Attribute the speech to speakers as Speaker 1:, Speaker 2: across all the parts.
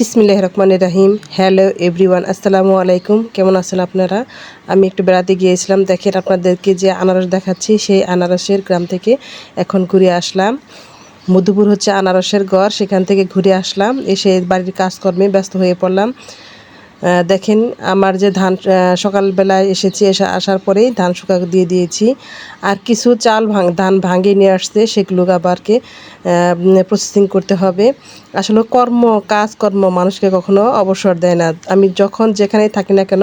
Speaker 1: বিসমিল্লাহ রহমান রাহিম। Hello everyone, আসসালামু আলাইকুম। কেমন আছেন আপনারা? আমি একটু বেড়াতে গিয়েছিলাম। দেখেন আপনাদেরকে যে আনারস দেখাচ্ছি, সেই আনারসের গ্রাম থেকে এখন ঘুরে আসলাম। মধুপুর হচ্ছে আনারসের ঘর সেখান থেকে ঘুরে আসলাম। এসে বাড়ির কাজকর্মে ব্যস্ত হয়ে পড়লাম। দেখেন, আমার যে ধান সকালবেলায় এসেছি, এসে আসার পরেই ধান শুকা দিয়ে দিয়েছি। আর কিছু চাল ভাঙ, ধান ভাঙিয়ে নিয়ে আসছে, সেগুলো আবারকে প্রসেসিং করতে হবে। আসলে কর্ম, কাজকর্ম মানুষকে কখনো অবসর দেয় না। আমি যখন যেখানেই থাকি না কেন,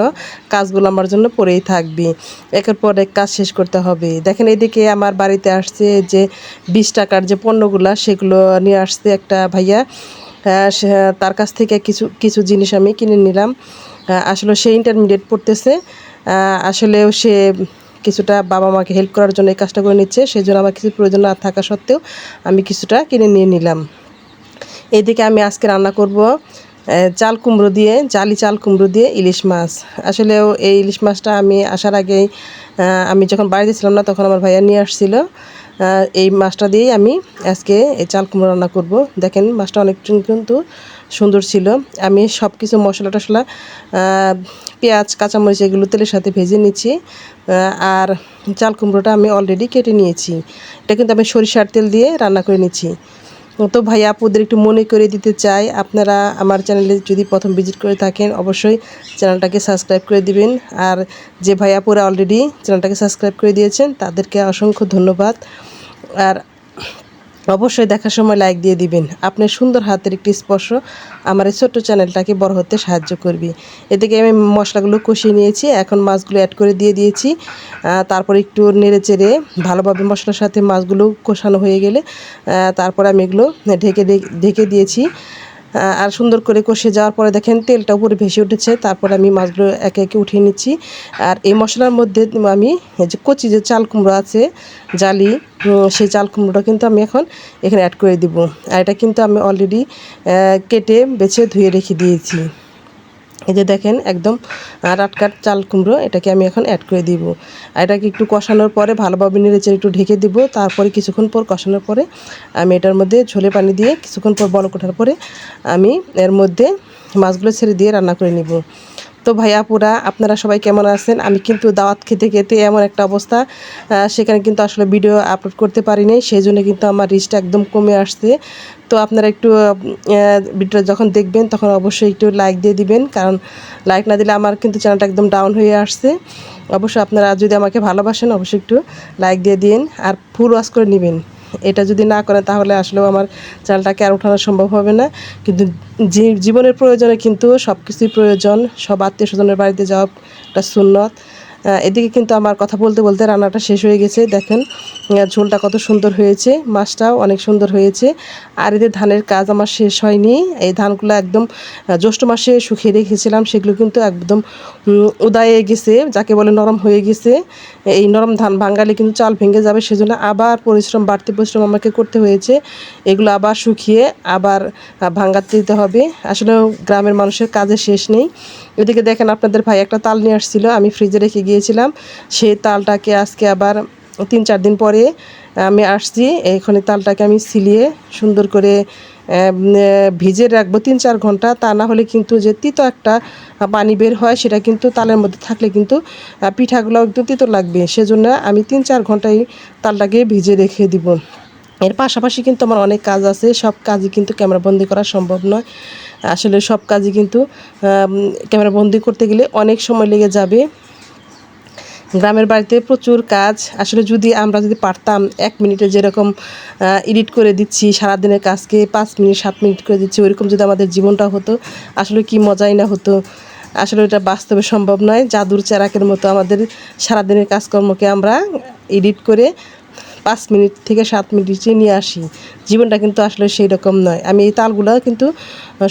Speaker 1: কাজগুলো আমার জন্য পড়েই থাকবে। একের পর এক কাজ শেষ করতে হবে। দেখেন, এদিকে আমার বাড়িতে আসছে যে, বিশ টাকার যে পণ্যগুলা, সেগুলো নিয়ে আসছে একটা ভাইয়া। তার কাছ থেকে কিছু কিছু জিনিস আমি কিনে নিলাম। আসলে সে ইন্টারমিডিয়েট পড়তেছে। আসলেও সে কিছুটা বাবা মাকে হেল্প করার জন্য এই কাজটা করে নিচ্ছে। সেই জন্য আমার কিছু প্রয়োজন না থাকা সত্ত্বেও আমি কিছুটা কিনে নিয়ে নিলাম। এদিকে আমি আজকে রান্না করব চাল কুমড়ো দিয়ে, জালি চাল কুমড়ো দিয়ে ইলিশ মাছ। আসলেও এই ইলিশ মাছটা আমি আসার আগেই আমি যখন বাড়িতে ছিলাম না, তখন আমার ভাইয়া নিয়ে আসছিল। এই মাছটা দিয়েই আমি আজকে এই চাল কুমড়ো রান্না করব। দেখেন মাছটা অনেক কিন্তু সুন্দর ছিল। আমি সব কিছু মশলা টশলা পেঁয়াজ, কাঁচামরিচ এগুলো তেলের সাথে ভেজে নিচ্ছি। আর চাল কুমড়োটা আমি অলরেডি কেটে নিয়েছি। এটা কিন্তু আমি সরিষার তেল দিয়ে রান্না করে নিচ্ছি। তো ভাই, আপুদের একটু মনে করে দিতে চাই। আপনারা আমার চ্যানেলে যদি প্রথম ভিজিট করে থাকেন, অবশ্যই চ্যানেলটাকে সাবস্ক্রাইব করে দিবেন। আর যে ভাই আপুরা অলরেডি চ্যানেলটাকে সাবস্ক্রাইব করে দিয়েছেন, তাদেরকে অসংখ্য ধন্যবাদ। আর অবশ্যই দেখার সময় লাইক দিয়ে দিবেন। আপনার সুন্দর হাতের একটি স্পর্শ আমার এই ছোট্ট চ্যানেলটাকে বড় হতে সাহায্য করবে। এদিকে আমি মশলাগুলো কষিয়ে নিয়েছি, এখন মাছগুলো অ্যাড করে দিয়ে দিয়েছি। তারপর একটু নেড়ে চেড়ে ভালোভাবে মশলার সাথে মাছগুলো কষানো হয়ে গেলে তারপর আমি এগুলো ঢেকে ঢেকে দিয়েছি। আর সুন্দর করে কষে যাওয়ার পরে দেখেন তেলটা উপরে ভেসে উঠেছে, তারপরে আমি মাছগুলো একে একে উঠিয়ে নিচ্ছি। আর এই মশলার মধ্যে আমি যে কচি যে চাল কুমড়ো আছে, জালি সেই চাল কুমড়োটা কিন্তু আমি এখন এখানে অ্যাড করে দিব। আর এটা কিন্তু আমি অলরেডি কেটে বেছে ধুয়ে রেখে দিয়েছি। এই যে দেখেন একদম রাটকাট চাল কুমড়ো, এটাকে আমি এখন অ্যাড করে দিব। আর এটাকে একটু কষানোর পরে ভালোভাবে নেড়েচেড়ে একটু ঢেকে দিব। তারপরে কিছুক্ষণ পর কষানোর পরে আমি এটার মধ্যে ঝোলে পানি দিয়ে কিছুক্ষণ পর বলক ওঠার পরে আমি এর মধ্যে মাছগুলো ছেড়ে দিয়ে রান্না করে নিব। তো ভাইয়া পুরা আপনারা সবাই কেমন আছেন? আমি কিন্তু দাওয়াত খেতে খেতে এমন একটা অবস্থা সেখানে কিন্তু আসলে ভিডিও আপলোড করতে পারিনি সেই জন্য কিন্তু আমার রিচটা একদম কমে আসছে। তো আপনারা একটু ভিডিও যখন দেখবেন, তখন অবশ্যই একটু লাইক দিয়ে দিবেন, কারণ লাইক না দিলে আমার কিন্তু চ্যানেলটা একদম ডাউন হয়ে আসছে। অবশ্যই আপনারা যদি আমাকে ভালোবাসেন, অবশ্যই একটু লাইক দিয়ে দিন, আর ফুল ওয়াশ করে নেবেন। এটা যদি না করেন তাহলে আসলেও আমার চালটাকে আর ওঠানো সম্ভব হবে না। কিন্তু জীবনের প্রয়োজনে কিন্তু সব কিছুই প্রয়োজন। সব আত্মীয় স্বজনের বাড়িতে যাওয়া একটা সুন্নত। এদিকে কিন্তু আমার কথা বলতে বলতে রান্নাটা শেষ হয়ে গেছে। দেখেন ঝোলটা কত সুন্দর হয়েছে, মাছটাও অনেক সুন্দর হয়েছে। আর এদের ধানের কাজ আমার শেষ হয়নি। এই ধানগুলো একদম জ্যৈষ্ঠ মাসে শুকিয়ে রেখেছিলাম, সেগুলো কিন্তু একদম উদায়ে গেছে, যাকে বলে নরম হয়ে গেছে। এই নরম ধান ভাঙালে কিন্তু চাল ভেঙে যাবে, সেজন্য আবার পরিশ্রম, বাড়তি পরিশ্রম আমাকে করতে হয়েছে। এগুলো আবার শুকিয়ে আবার ভাঙাতে দিতে হবে। আসলে গ্রামের মানুষের কাজে শেষ নেই। এদিকে দেখেন আপনাদের ভাই একটা তাল নিয়ে আসছিল, আমি ফ্রিজে রেখে গিয়েছিলাম সেই তালটাকে আজকে আবার তিন চার দিন পরে আমি আসছি। এখানে তালটাকে আমি সিলিয়ে সুন্দর করে ভিজে রাখব তিন চার ঘণ্টা। তা না হলে কিন্তু যে তিতো একটা পানি বের হয়, সেটা কিন্তু তালের মধ্যে থাকলে কিন্তু পিঠাগুলো একদম তিতো লাগবে। সেজন্য আমি তিন চার ঘন্টায় তালটাকে ভিজে রেখে দিব। এর পাশাপাশি কিন্তু আমার অনেক কাজ আছে। সব কাজই কিন্তু ক্যামেরা বন্দি করা সম্ভব নয়। আসলে সব কাজই কিন্তু ক্যামেরা বন্দি করতে গেলে অনেক সময় লেগে যাবে। গ্রামের বাড়িতে প্রচুর কাজ। আসলে যদি আমরা যদি পারতাম, এক মিনিটে যেরকম এডিট করে দিচ্ছি, সারাদিনের কাজকে পাঁচ মিনিট, সাত মিনিট করে দিচ্ছি, ওইরকম যদি আমাদের জীবনটা হতো, আসলে কি মজাই না হতো। আসলে এটা বাস্তবে সম্ভব নয়। জাদুর চেরাকের মতো আমাদের সারাদিনের কাজকর্মকে আমরা এডিট করে পাঁচ মিনিট থেকে সাত মিনিট মিনিটে নিয়ে আসি জীবনটা কিন্তু আসলে সেই রকম নয়। আমি এই তালগুলো কিন্তু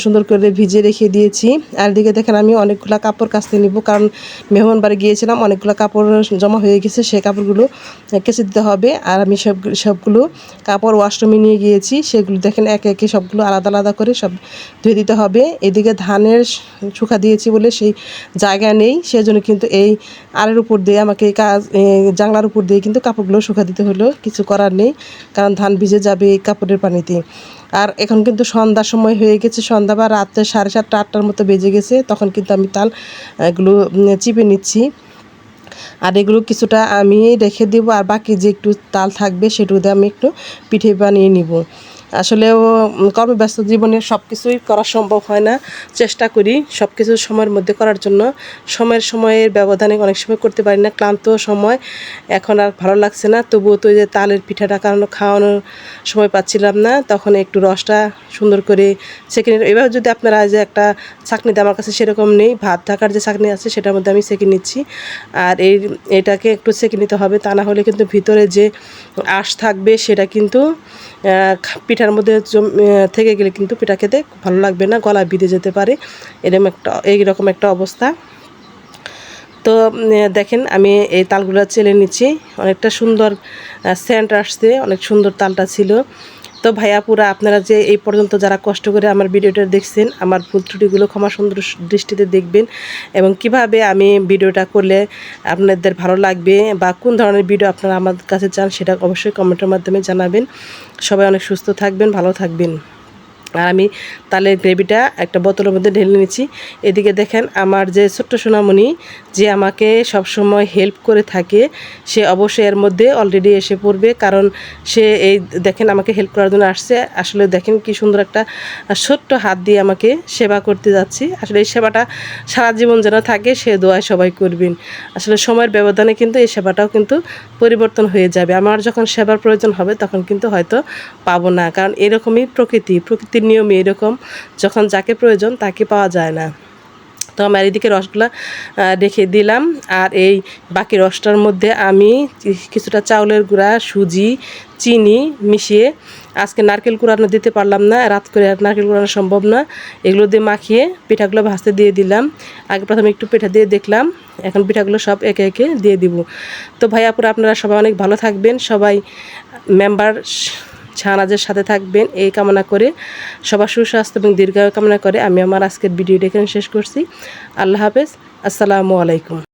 Speaker 1: সুন্দর করে ভিজে রেখে দিয়েছি। আর এদিকে দেখেন আমি অনেকগুলো কাপড় কাচতে নিব কারণ মেহমান বাড়ি গিয়েছিলাম অনেকগুলো কাপড় জমা হয়ে গেছে সেই কাপড়গুলো কেচে দিতে হবে। আর আমি সব সবগুলো কাপড় ওয়াশরুমে নিয়ে গিয়েছি সেগুলো দেখেন একে একে সবগুলো আলাদা আলাদা করে সব ধুয়ে দিতে হবে। এদিকে ধানের শুকা দিয়েছি বলে সেই জায়গা নেই সেজন্য কিন্তু এই আলের উপর দিয়ে আমাকে কাজ এ, জানলার উপর দিয়ে কিন্তু কাপড়গুলো শুকা দিতে হলো। কিছু করার নেই, কারণ ধান ভিজে যাবে এই কাপড়ের পানিতে। আর এখন কিন্তু সন্ধ্যার সময় হয়ে গেছে, সন্ধ্যা বা রাত্রে সাড়ে সাতটা, আটটার মতো বেজে গেছে, তখন কিন্তু আমি তাল, এগুলো চিপে নিচ্ছি। আর এগুলো কিছুটা আমি রেখে দেবো, আর বাকি যে একটু তাল থাকবে সেটুকু আমি একটু পিঠে বানিয়ে নিব। আসলেও উম, কর্মব্যস্ত জীবনে সব কিছুই করা সম্ভব হয় না। চেষ্টা করি সব কিছু সময়ের মধ্যে করার জন্য। সময়ের সময়ের ব্যবধানে অনেক সময় করতে পারি না। ক্লান্ত সময় এখন আর ভালো লাগছে না। তবুও তো যে তালের পিঠাটা কারণ খাওয়ানোর সময় পাচ্ছিলাম না। তখন একটু রসটা সুন্দর করে সেঁকে নিলাম। এবার যদি আপনারা যে একটা চাকনি দেয় আমার কাছে সেরকম নেই। ভাত ঢাকার যে চাকনি আছে সেটার মধ্যে আমি সেঁকে নিচ্ছি। আর এই এটাকে একটু সেঁকে নিতে হবে। তা না হলে কিন্তু ভিতরে যে আঁশ থাকবে সেটা কিন্তু পিঠার মধ্যে থেকে গেলে কিন্তু পিঠা খেতে ভালো লাগবে না গলা বিঁধে যেতে পারে। এরকম একটা, এইরকম একটা অবস্থা। তো দেখেন আমি এই তালগুলো চেলে নিচ্ছি। অনেকটা সুন্দর সেন্ট আসছে, অনেক সুন্দর তালটা ছিল। তো ভাইয়া পুরা আপনারা যে এই পর্যন্ত যারা কষ্ট করে আমার ভিডিওটা দেখছেন, আমার ভুল ত্রুটিগুলো ক্ষমা সুন্দর দৃষ্টিতে দেখবেন এবং কীভাবে আমি ভিডিওটা করলে আপনাদের ভালো লাগবে বা কোন ধরনের ভিডিও আপনারা আমার কাছে চান সেটা অবশ্যই কমেন্টের মাধ্যমে জানাবেন। সবাই অনেক সুস্থ থাকবেন, ভালো থাকবেন। আর আমি তালের গ্রেভিটা একটা বোতলের মধ্যে ঢেলে নিচ্ছি এদিকে দেখেন আমার যে ছোট্ট সোনামণি, যে আমাকে সব সময় হেল্প করে থাকে, সে অবশ্যই এর মধ্যে অলরেডি এসে পড়বে, কারণ সে এই দেখেন আমাকে হেল্প করার জন্য আসছে। আসলে দেখেন কি সুন্দর একটা ছোট্ট হাত দিয়ে আমাকে সেবা করতে যাচ্ছি। আসলে এই সেবাটা সারা জীবন যেন থাকে, সে দোয়ায় সবাই করবেন। আসলে সময়ের ব্যবধানে কিন্তু এই সেবাটাও কিন্তু পরিবর্তন হয়ে যাবে। আমার যখন সেবার প্রয়োজন হবে, তখন কিন্তু হয়তো পাবো না, কারণ এরকমই প্রকৃতি। প্রকৃতির নিয়মে এরকম, যখন যাকে প্রয়োজন তাকে পাওয়া যায় না। তো আমার এদিকে রসগুলা রেখে দিলাম। আর এই বাকি রসটার মধ্যে আমি কিছুটা চাউলের গুঁড়া, সুজি, চিনি মিশিয়ে, আজকে নারকেল কুড়ানো দিতে পারলাম না, রাত করে আর নারকেল কুড়ানো সম্ভব না। এগুলো দিয়ে মাখিয়ে পিঠাগুলো ভাজতে দিয়ে দিলাম। আগে প্রথমে একটু পিঠা দিয়ে দেখলাম, এখন পিঠাগুলো সব একে একে দিয়ে দিব। তো ভাইয়াপুরা আপনারা সবাই অনেক ভালো থাকবেন। সবাই মেম্বার শাহনাজের সাথে থাকবেন। এই কামনা করে সবার সুস্বাস্থ্য এবং দীর্ঘায়ু কামনা করে আমি আমার আজকের ভিডিওটা এখানে শেষ করছি। আল্লাহ হাফেজ। আসসালামু আলাইকুম।